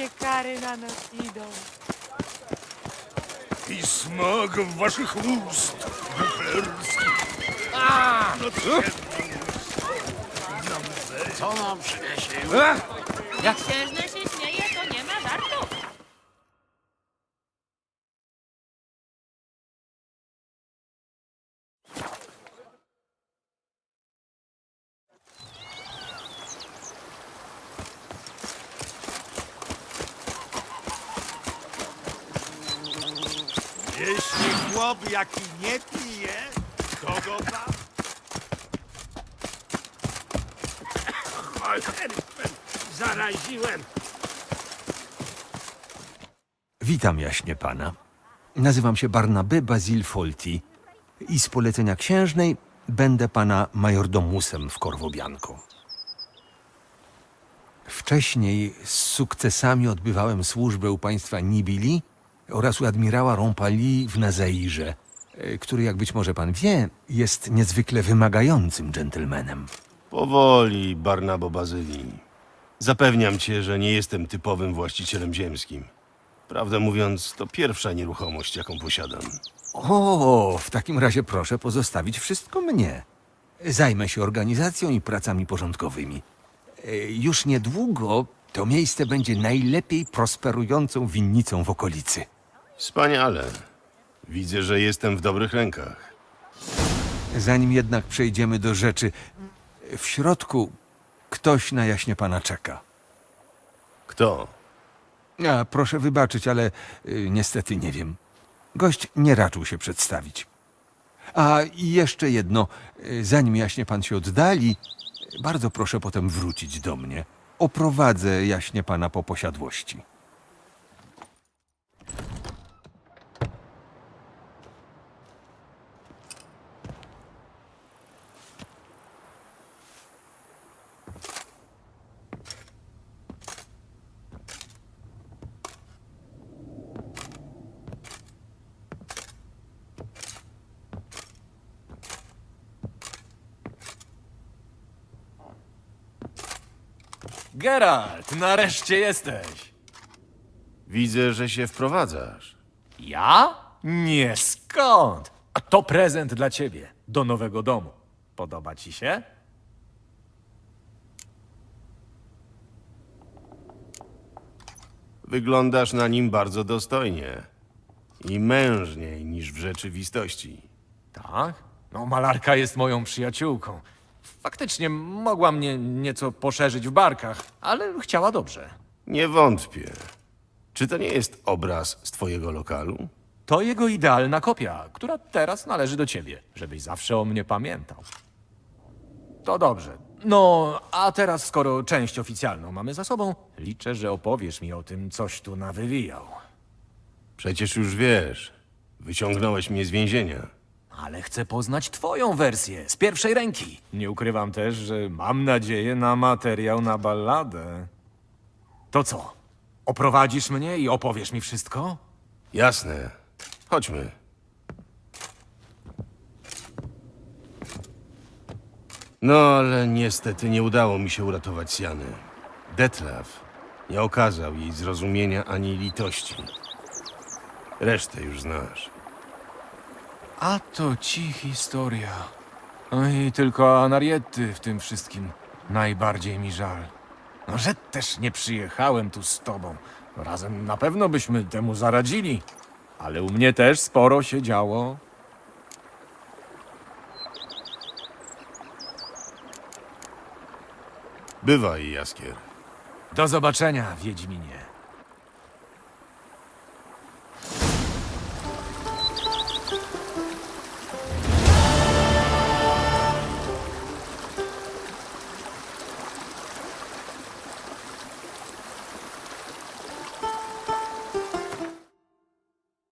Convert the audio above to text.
Wszystkie kary na nas idą. I smak waszych ust. Nadszedł Co nam przyniesie? Jak księżna się śmieje, to nie ma żartów. Jeśli chłop jaki nie pije, to go da. Zaraziłem. Witam jaśnie pana. Nazywam się Barnaby Bazil Folti i z polecenia księżnej będę pana majordomusem w Corvo Bianco. Wcześniej z sukcesami odbywałem służbę u państwa Nibili oraz u admirała Rompali w Nazairze, e, który, jak być może pan wie, jest niezwykle wymagającym dżentelmenem. Powoli, Barnabo Bazyli. Zapewniam cię, że nie jestem typowym właścicielem ziemskim. Prawdę mówiąc, to pierwsza nieruchomość, jaką posiadam. O, w takim razie proszę pozostawić wszystko mnie. Zajmę się organizacją i pracami porządkowymi. E, Już niedługo to miejsce będzie najlepiej prosperującą winnicą w okolicy. Wspaniale. Widzę, że jestem w dobrych rękach. Zanim jednak przejdziemy do rzeczy, w środku ktoś na jaśnie pana czeka. Kto? A, proszę wybaczyć, ale y, niestety nie wiem. Gość nie raczył się przedstawić. A i jeszcze jedno, y, zanim jaśnie pan się oddali, bardzo proszę potem wrócić do mnie. Oprowadzę jaśnie pana po posiadłości. Geralt, nareszcie jesteś. Widzę, że się wprowadzasz. Ja? Nie, skąd? A to prezent dla ciebie, do nowego domu. Podoba ci się? Wyglądasz na nim bardzo dostojnie. I mężniej niż w rzeczywistości. Tak? No, malarka jest moją przyjaciółką. Faktycznie mogła mnie nieco poszerzyć w barkach, ale chciała dobrze. Nie wątpię. Czy to nie jest obraz z twojego lokalu? To jego idealna kopia, która teraz należy do ciebie, żebyś zawsze o mnie pamiętał. To dobrze. No, a teraz, skoro część oficjalną mamy za sobą, liczę, że opowiesz mi o tym, coś tu nawywijał. Przecież już wiesz. Wyciągnąłeś mnie z więzienia. Ale chcę poznać twoją wersję, z pierwszej ręki. Nie ukrywam też, że mam nadzieję na materiał na balladę. To co? Oprowadzisz mnie i opowiesz mi wszystko? Jasne. Chodźmy. No, ale niestety nie udało mi się uratować Siany. Detlaf nie okazał jej zrozumienia ani litości. Resztę już znasz. A to ci historia. Oj, tylko Anariety w tym wszystkim najbardziej mi żal. No, że też nie przyjechałem tu z tobą. Razem na pewno byśmy temu zaradzili. Ale u mnie też sporo się działo. Bywaj, Jaskier. Do zobaczenia, Wiedźminie.